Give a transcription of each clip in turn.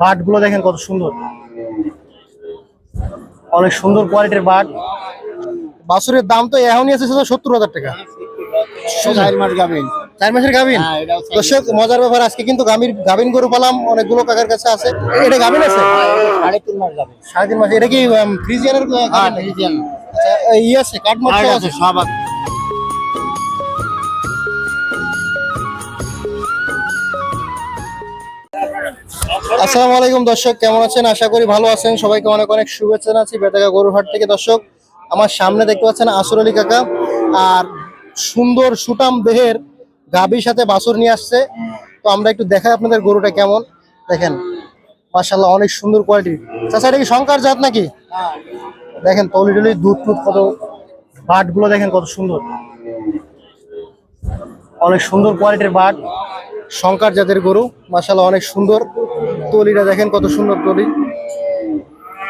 বাটগুলো দেখেন কত সুন্দর। অনেক সুন্দর কোয়ালিটির বাট। বাছুরের দাম তো এখনই আছে সত্তর হাজার টাকা। চার মাস মাসের গাভিন? হ্যাঁ, দর্শক মজার ব্যাপার আজকে কিন্তু গাভিন গরু পালাম অনেকগুলো কাকার কাছে আছে। এটা গাভিন আছে? সাড়ে তিন মাস গাবেন সাড়ে তিন মাস এটা কি ফ্রিজিয়ানের হ্যাঁ ফ্রিজিয়ান। আছে সব আছে। আসসালামু আলাইকুম দর্শক, কেমন আছেন? আশা করি ভালো আছেন। সবাইকে অনেক অনেক শুভেচ্ছা জানাচ্ছি বেতাগা গরুরহাট থেকে। দর্শক, আমার সামনে দেখতে পাচ্ছেন আসর আলী কাকা আর সুন্দর সুটাম দেহের গাভীর সাথে বাছুর নিয়ে আসছে। তো আমরা একটু দেখাই আপনাদের গরুটা কেমন। দেখেন মাশাল্লাহ অনেক সুন্দর কোয়ালিটি চাচা, এটা কি শঙ্কর জাত নাকি? দেখেন, তলি টলি দুধ টুধ কত বাটগুলো দেখেন কত সুন্দর। অনেক সুন্দর কোয়ালিটির বাট। শঙ্কর জাতের গরু। মাশাল্লাহ অনেক সুন্দর তলিটা দেখেন কত সুন্দর তলি।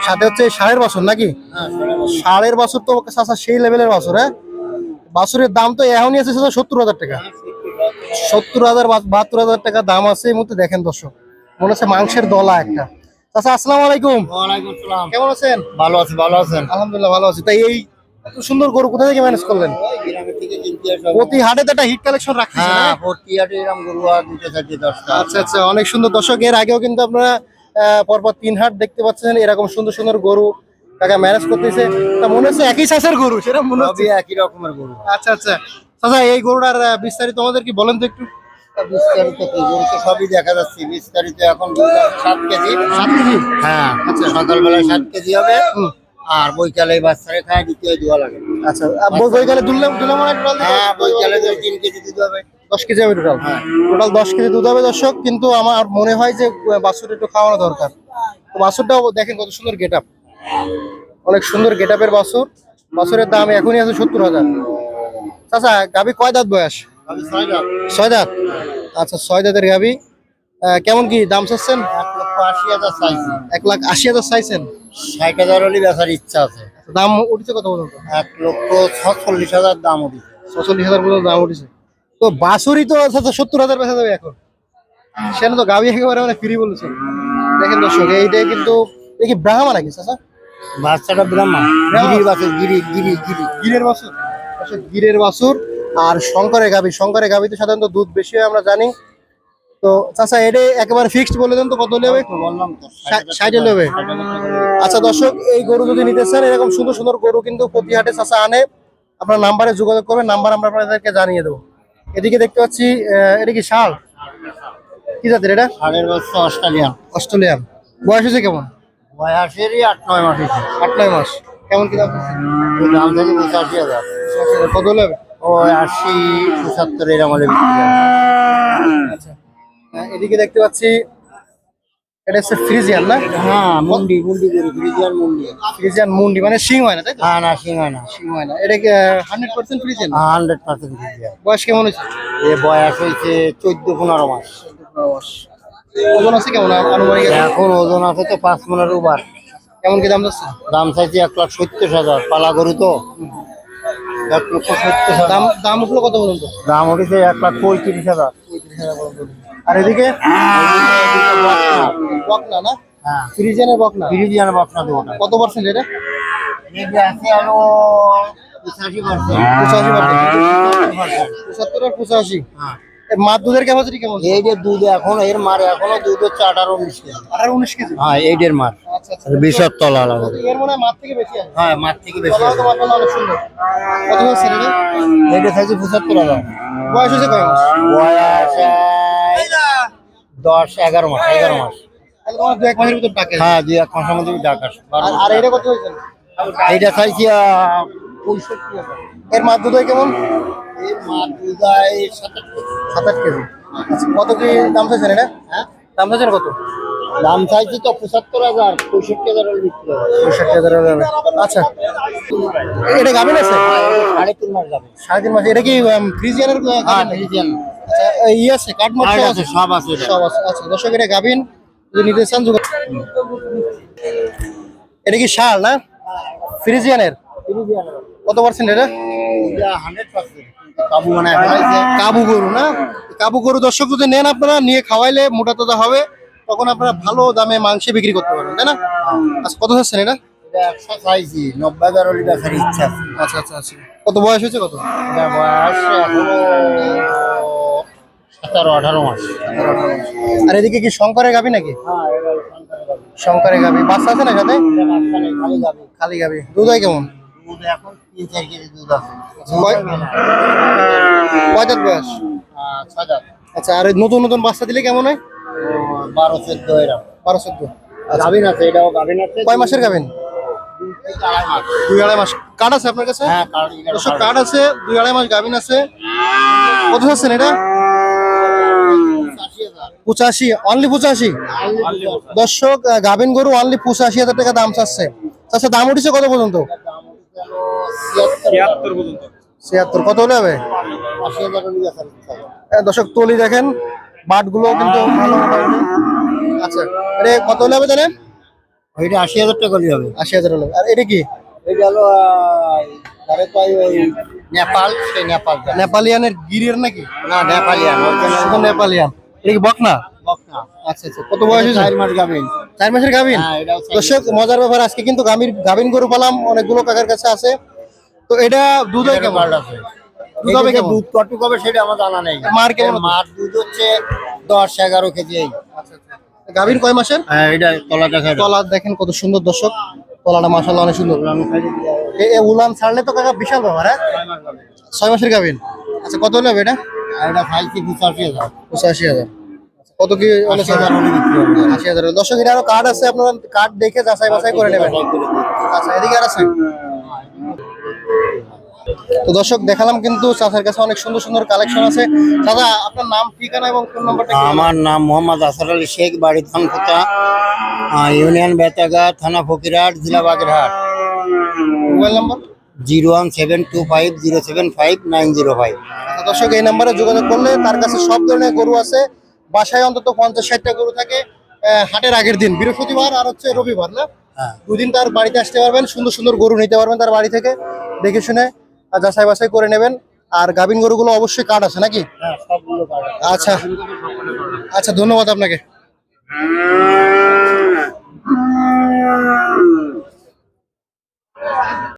সাথে হচ্ছে ষাঁড়ের বাছুর নাকি? ষাঁড়ের বাছুর তো চাচা সেই লেভেলের বাছুর হ্যাঁ? বাছুরের দাম তো এখনই আছে সত্তর হাজার টাকা। সত্তর হাজার বাহাত্তর হাজার টাকা দাম আছে এই মুহূর্তে দেখেন দর্শক। মনে হচ্ছে মাংসের দলা একটা। চাচা আসসালামু আলাইকুম। আসসালাম। কেমন আছেন? ভালো আছে ভালো আছেন? আলহামদুলিল্লাহ ভালো আছি। তাই এই এত সুন্দর গরু কোথা থেকে ম্যানেজ করলেন? প্রতি হাটে তো একটা হিট কালেকশন রাখছেন হ্যাঁ এরকম গরু আর দুটো চারটে দশটা আচ্ছা আচ্ছা অনেক সুন্দর। দর্শক এর আগেও কিন্তু আপনারা পরপর তিন হাট দেখতে পাচ্ছেন এরকম সুন্দর সুন্দর গরু কাকা ম্যানেজ করতেছে। তা মনে হচ্ছে একই চাষের গরু সেটা মনে হচ্ছে। একই রকমের গরু। আচ্ছা আচ্ছা। চাচা এই গরুটার বিস্তারিত আমাদের কি বলেন তো একটু? বিস্তারিত তো সবই দেখা যাচ্ছে। বিস্তারিত এখন সাত কেজি। সাত কেজি? হ্যাঁ আচ্ছা। সকালবেলায় সাত কেজি হবে। আর বৈকালে বাচ্চারে খায় দোয়া লাগে। আচ্ছা বইকালে দুললাম দুলাম হয় বৈকালে তো তিন কেজি দুধ হবে। দশ কেজি হবে টোটাল হ্যাঁ। টোটাল দশ কেজি দুধ হবে দর্শক কিন্তু আমার মনে হয় যে বাছুর একটু খাওয়ানো দরকার। তো বাছুরটাও দেখেন কত সুন্দর গেট অনেক সুন্দর গেট আপের বাছুর। বাছুরের দাম এখনই আছে সত্তর হাজার। চাচা গাবি কয় দাঁত বয়স? ছয় দাঁত। আচ্ছা ছয় দাঁতের গাবি আহ, কেমন কি দাম চাচ্ছেন? এক লক্ষ আশি হাজার চাইছি। এক লাখ আশি হাজার চাইছেন। ষাট হাজার হলে বেচার ইচ্ছা আছে। দাম উঠেছে কত পর্যন্ত? এক লক্ষ ছচল্লিশ হাজার দাম উঠেছে। ছচল্লিশ হাজার পর্যন্ত দাম উঠেছে। তো বাছুরই তো সত্তর হাজার বেচা যাবে এখন। সেটা তো গাবি একেবারে মানে ফ্রি বলেছে। দেখেন দর্শক এইটাই কিন্তু দেখি ব্রাহ্মা নাকি চাচা? বাচ্চাটা ব্রাহ্মা। গিরির বাছুর গিরি গিরি গিরি। গিরের বাছুর? গিরের বাছুর আর শঙ্করের গাবি। শঙ্করের গাবিতে সাধারণত দুধ বেশি হয় আমরা জানি। তো চাচা এটা একেবারে ফিক্সড বলে দেন তো কত নেবে তো বললাম তো ষাটে নেবে আচ্ছা দর্শক এই গরু যদি নিতে চান এরকম সুন্দর সুন্দর গরু কিন্তু প্রতি হাটে চাচা আনে। আপনার নাম্বারে যোগাযোগ করবেন নাম্বার আমরা আপনাদেরকে জানিয়ে দেবো। এদিকে দেখতে পাচ্ছি এটা কি শাল? কি জাতের এটা? ষাটের বছর অস্ট্রেলিয়ান। অস্ট্রেলিয়ান। বয়স হয়েছে কেমন? বয়সেরই আট নয় মাস হয়েছে। আট নয় মাস। কেমন কি দাম? চাচ্ছেন? দাম থেকে পঁচাশি হাজার। কত হলে হবে? ওই আশি পঁচাত্তর এরকম হলে বিক্রি হবে। এদিকে দেখতে পাচ্ছি এটা হচ্ছে ফ্রিজিয়ান না? হ্যাঁ মুন্ডি মুন্ডি গরু ফ্রিজিয়ান মুন্ডি। ফ্রিজিয়ান মুন্ডি মানে সিং হয় না তাই তো? হ্যাঁ না সিং হয় না। সিং হয় না। এটা hundred percent Friesian? Hundred percent Friesian. বয়স কেমন হয়েছে? এ বয়স হয়েছে চোদ্দ পনেরো মাস। ওজন আছে কেমন আনুমানিক? এখন ওজন আছে তো পাঁচ মনের উবার কেমন কি দাম যাচ্ছে? দাম চাইছে এক লাখ সত্তর হাজার পালা গরু তো। এক লক্ষ সত্তর হাজার। দাম দাম উঠল কত পর্যন্ত? দাম উঠেছে এক লাখ পঁয়ত্রিশ হাজার। আর এদিকে? বকনা না? হ্যাঁ। ফ্রিজিয়ানের বকনা? ফ্রিজিয়ান বাপনা দেবো কত পার্সেন্ট এটা? আছে আরও পঁচাশি পার্সেন্ট পঁচাত্তর আর পঁচাশি। হ্যাঁ। দুধের ক্যাপাসিটি কেমন? এই যে দুধ এখন এর মার এখনও দুধ হচ্ছে আঠারো উনিশ কেজি। আঠারো উনিশ কেজি? হ্যাঁ এইটের মার। আচ্ছা আচ্ছা। তলা লাগবে এর মনে হয় মাছ থেকে বেশি হ্যাঁ মার থেকে বেশি অনেক সুন্দর। কত হচ্ছে এটা? পঁচাত্তর হাজার বয়স হয়েছে কয় বয়স দশ এগারো মাস এগারো মাস। হ্যাঁ দুই এক মাসের মধ্যে ডাক আসে আর আর এটা কত হয়েছে? এইটা চাইছি পঁয়ষট্টি এর মাছ দুধ কেমন? এর মার দুধ হয় সাতাশ কেজি। সাত আট কেজি আচ্ছা কত কি দাম চাইছেন এটা? হ্যাঁ? দাম চাইছেন কত? দাম চাইছি তো পঁচাত্তর হাজার পঁয়ষট্টি হাজার হলে বিক্রি পঁয়ষট্টি হাজার আচ্ছা। এটা আছে? সাড়ে তিন মাস সাড়ে তিন মাস। এটা কি ফ্রিজিয়ানের হ্যাঁ ফ্রিজিয়ান। ই আছে কাঠমোট আর আছে আছে। সব আছে এটা। সব আছে আচ্ছা দর্শক এটা গাবিন যদি নিতে চান এটা কি শাল না? ফ্রিজিয়ানের? কত পার্সেন্ট এটা? কাবু মানে কাবু গরু না? কাবু গরু দর্শক যদি নেন আপনারা নিয়ে খাওয়াইলে মোটা তাজা হবে। তখন আপনারা ভালো দামে মাংস বিক্রি করতে পারবেন তাই না? আচ্ছা কত চাচ্ছেন এটা? আচ্ছা আচ্ছা আচ্ছা। কত বয়স হয়েছে কত? বয়স সতেরো আঠারো মাস। আর এদিকে কি শঙ্করের গাবি নাকি? শঙ্করের গাবি বাচ্চা আছে না সাথে? খালি গাবি দুধ হয় কেমন? বয়স। আচ্ছা আর নতুন নতুন বাচ্চা দিলে কেমন হয়? বারো চোদ্দ। এরকম বারো চোদ্দ গাভিন? আছে এটাও গাভিন আছে কয় মাসের দুই আড়াই মাস। কার্ড আছে আপনার কাছে? হ্যাঁ কার্ড আছে দুই আড়াই মাস গাভিন আছে। কত চাচ্ছেন এটা। পঁচাশি অনলি পঁচাশি? দর্শক গাভিন গরু অনলি পঁচাশি হাজার টাকা দাম চাচ্ছে। আচ্ছা দাম উঠেছে কত পর্যন্ত? দাম ছিয়াত্তর কত হলে হবে? দর্শক তলি দেখেন বাটগুলো কিন্তু ভালো আচ্ছা এটা কত হলে হবে তাহলে? ওইটা আশি হাজার টাকা হলে হবে। আশি হাজার হলে আর এটা কি? এটা হলো নেপাল সেই নেপাল। নেপালিয়ানের গিরের নাকি? না নেপালিয়ান নেপালিয়ান। এটা কি বকনা? বকনা। আচ্ছা আচ্ছা। কত বয়স হয়েছে? চার মাস গাভিন। চার মাসের গাভিন? হ্যাঁ দর্শক মজার ব্যাপার আজকে কিন্তু গাভিন গরু পালাম অনেকগুলো কাকার কাছে আছে। তো এটা দুধ হয় মাসের কেমন আছে। দুধ হবে কেমন? দুধ কটুক হবে সেটা আমার জানা নেই। মার কেমন মার দুধ হচ্ছে দশ এগারো কেজি। এই গাভীর কয় মাসের? হ্যাঁ এটা তলা দেখা তলা দেখেন কত সুন্দর দর্শক। তলাটা মাসাল্লাহ অনেক সুন্দর। এ- এ উলান ছাড়লে তো কাকা বিশাল ব্যাপার হ্যাঁ? ছয় মাসের গাভীন। আচ্ছা কত হলে হবে এটা? আর এটা খাইছি পঁচাশি হাজার? পঁচাশি হাজার। আচ্ছা, কত কি আশি হাজার। আশি হাজার দর্শক এটা আরও কার্ড আছে আপনারা কার্ড দেখে যাচাই বাছাই করে নেবেন। আচ্ছা এদিকে আর আছে তো দর্শক দেখালাম কিন্তু চাচার কাছে অনেক সুন্দর সুন্দর কালেকশন আছে। দাদা আপনার নাম ঠিকানা এবং ফোন নাম্বারটা আমার নাম মোহাম্মদ আসার আলী শেখ বাড়ি ধানপুতা ইউনিয়ন বেতাগা থানা ফকিরহাট জেলা Bagerhat. Mobile number? Zero one seven two five zero seven five nine zero five. দর্শক এই নাম্বারে যোগাযোগ করলে তার কাছে সব ধরনের গরু আছে। বাসায় অন্তত পঞ্চাশ ষাটটা গরু থাকে। হাটের আগের দিন বৃহস্পতিবার আর হচ্ছে রবিবার না? হ্যাঁ। দুদিন তার বাড়িতে আসতে পারবেন সুন্দর সুন্দর গরু নিতে পারবেন তার বাড়ি থেকে। দেখে শুনে যাচাই বাছাই করে নেবেন। আর গাভিন গরুগুলো অবশ্যই কার্ড আছে নাকি? হ্যাঁ। আচ্ছা। আচ্ছা ধন্যবাদ আপনাকে।